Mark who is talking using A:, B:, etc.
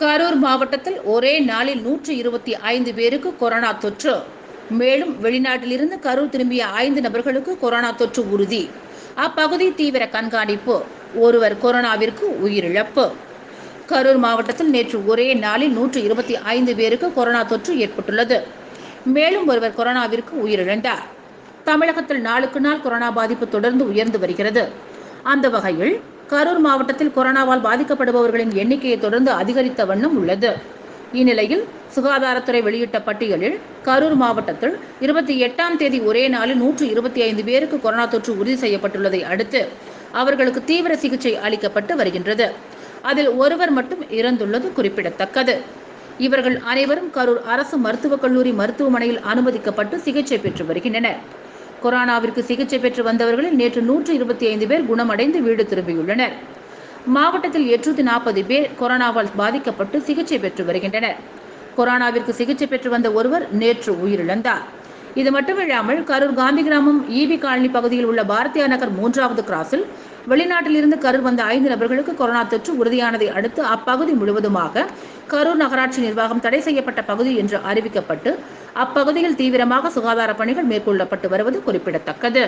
A: கரூர் மாவட்டத்தில் ஒரே நாளில் நூற்று இருபத்தி ஐந்து பேருக்கு கொரோனா தொற்று. மேலும் வெளிநாட்டிலிருந்து கரூர் திரும்பிய ஐந்து நபர்களுக்கு கொரோனா தொற்று உறுதி. அப்பகுதி தீவிர கண்காணிப்பு. ஒருவர் கொரோனாவிற்கு உயிரிழப்பு. கரூர் மாவட்டத்தில் நேற்று ஒரே நாளில் நூற்று இருபத்தி ஐந்து பேருக்கு கொரோனா தொற்று ஏற்பட்டுள்ளது. மேலும் ஒருவர் கொரோனாவிற்கு உயிரிழந்தார். தமிழகத்தில் நாளுக்கு நாள் கொரோனா பாதிப்பு தொடர்ந்து உயர்ந்து வருகிறது. அந்த வகையில் கரூர் மாவட்டத்தில் கொரோனாவால் பாதிக்கப்படுபவர்களின் எண்ணிக்கையை தொடர்ந்து அதிகரித்த வண்ணம் உள்ளது. இந்நிலையில் சுகாதாரத்துறை வெளியிட்ட பட்டியலில் கரூர் மாவட்டத்தில் இருபத்தி எட்டாம் தேதி ஒரே நாளில் நூற்று இருபத்தி ஐந்து பேருக்கு கொரோனா தொற்று உறுதி செய்யப்பட்டுள்ளதை அடுத்து அவர்களுக்கு தீவிர சிகிச்சை அளிக்கப்பட்டு வருகின்றது. அதில் ஒருவர் மட்டும் இறந்துள்ளது குறிப்பிடத்தக்கது. இவர்கள் அனைவரும் கரூர் அரசு மருத்துவக் கல்லூரி மருத்துவமனையில் அனுமதிக்கப்பட்டு சிகிச்சை பெற்று வருகின்றனர். கொரோனாவிற்கு சிகிச்சை பெற்று வந்தவர்களில் நேற்று நூற்று இருபத்தி ஐந்து பேர் குணமடைந்து வீடு திரும்பியுள்ளனர். மாவட்டத்தில் எட்நூத்தி நாற்பது பேர் கொரோனாவால் பாதிக்கப்பட்டு சிகிச்சை பெற்று வருகின்றனர். கொரோனாவிற்கு சிகிச்சை பெற்று வந்த ஒருவர் நேற்று உயிரிழந்தார். இது மட்டுமில்லாமல் கரூர் காந்தி கிராமம் ஈபி காலனி பகுதியில் உள்ள பாரதியா நகர் மூன்றாவது கிராஸில் வெளிநாட்டிலிருந்து கரூர் வந்த ஐந்து நபர்களுக்கு கொரோனா தொற்று உறுதியானதை அடுத்து அப்பகுதி முழுவதுமாக கரூர் நகராட்சி நிர்வாகம் தடை செய்யப்பட்ட பகுதி என்று அறிவிக்கப்பட்டு அப்பகுதியில் தீவிரமாக சுகாதார பணிகள் மேற்கொள்ளப்பட்டு வருவது குறிப்பிடத்தக்கது.